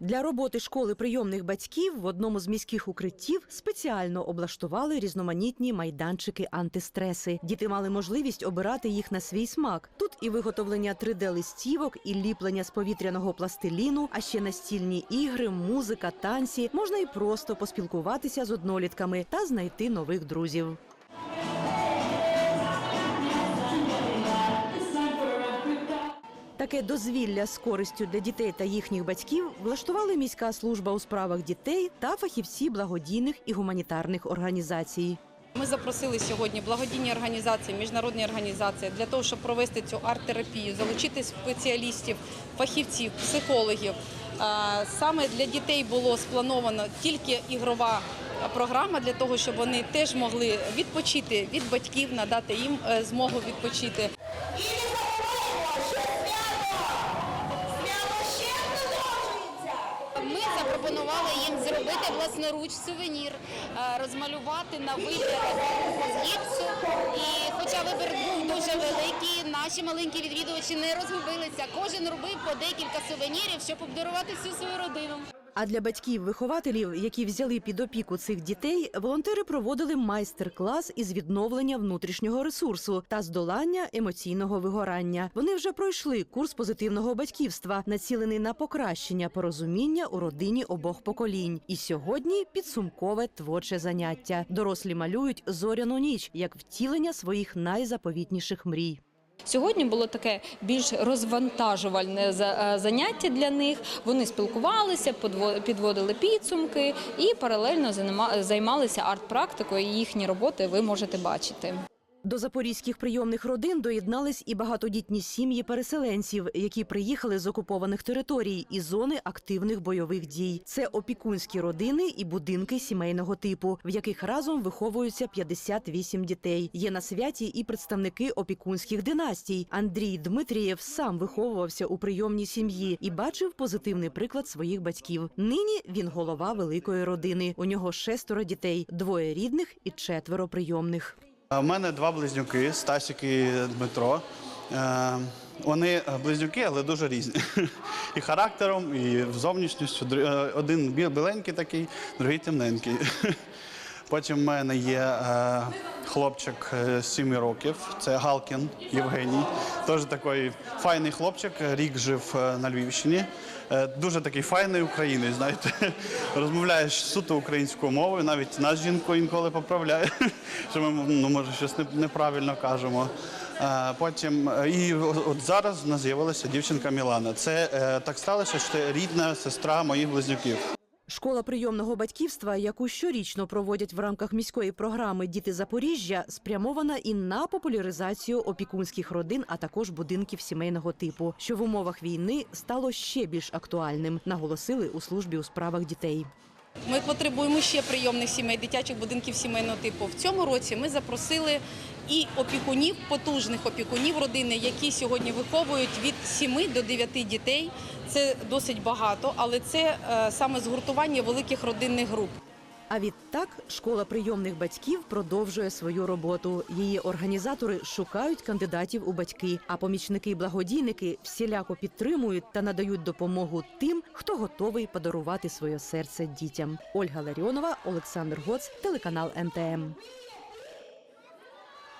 Для роботи школи прийомних батьків в одному з міських укриттів спеціально облаштували різноманітні майданчики антистреси. Діти мали можливість обирати їх на свій смак. Тут і виготовлення 3D-листівок, і ліплення з повітряного пластиліну, а ще настільні ігри, музика, танці. Можна і просто поспілкуватися з однолітками та знайти нових друзів. Таке дозвілля з користю для дітей та їхніх батьків влаштували міська служба у справах дітей та фахівці благодійних і гуманітарних організацій. Ми запросили сьогодні благодійні організації, міжнародні організації для того, щоб провести цю арт-терапію, залучити спеціалістів, фахівців, психологів. Саме для дітей було сплановано тільки ігрова програма для того, щоб вони теж могли відпочити від батьків, надати їм е, змогу відпочити. Зробити власноруч сувенір, е, розмалювати на з гіпсу. І хоча вибір був дуже великий, наші маленькі відвідувачі не розгубилися. Кожен робив по декілька сувенірів, щоб обдарувати всю свою родину. А для батьків-вихователів, які взяли під опіку цих дітей, волонтери проводили майстер-клас із відновлення внутрішнього ресурсу та здолання емоційного вигорання. Вони вже пройшли курс позитивного батьківства, націлений на покращення порозуміння у родині обох поколінь. І сьогодні підсумкове творче заняття. Дорослі малюють зоряну ніч як втілення своїх найзаповітніших мрій. Сьогодні було таке більш розвантажувальне е, заняття для них. Вони спілкувалися, підводили підсумки і паралельно займалися арт-практикою. Їхні роботи ви можете бачити. До запорізьких прийомних родин доєднались і багатодітні сім'ї переселенців, які приїхали з окупованих територій і зони активних бойових дій. Це опікунські родини і будинки сімейного типу, в яких разом виховуються 58 дітей. Є на святі і представники опікунських династій. Андрій Дмитрієв сам виховувався у прийомній сім'ї і бачив позитивний приклад своїх батьків. Нині він голова великої родини. У нього шестеро дітей, двоє рідних і четверо прийомних. У мене два близнюки Стасік і Дмитро. Е, Вони близнюки, але дуже різні. І характером, і зовнішністю. Е, Один бі- біленький такий, другий темненький. Потім в мене є е, хлопчик е, 7 років, це Галкін Євгеній. Теж такий файний хлопчик, рік жив е, на Львівщині. Е, Дуже такий файний українець, знаєте, розмовляє суто українською мовою, навіть нас жінку інколи поправляє, що ми ну, може щось неправильно кажемо. Е, Потім е, і от зараз в нас з'явилася дівчинка Мілана. Це е, так сталося, що це рідна сестра моїх близнюків. Школа прийомного батьківства, яку щорічно проводять в рамках міської програми Діти Запоріжжя, спрямована і на популяризацію опікунських родин, а також будинків сімейного типу, що в умовах війни стало ще більш актуальним, наголосили у службі у справах дітей. Ми потребуємо ще прийомних сімей, дитячих будинків сімейного типу. В цьому році ми запросили і опікунів, потужних опікунів родини, які сьогодні виховують від 7 до 9 дітей. Це досить багато, але це е, саме згуртування великих родинних груп. А відтак школа прийомних батьків продовжує свою роботу. Її організатори шукають кандидатів у батьки, а помічники-благодійники всіляко підтримують та надають допомогу тим, хто готовий подарувати своє серце дітям. Ольга Ларіонова, Олександр Гоц, телеканал МТМ.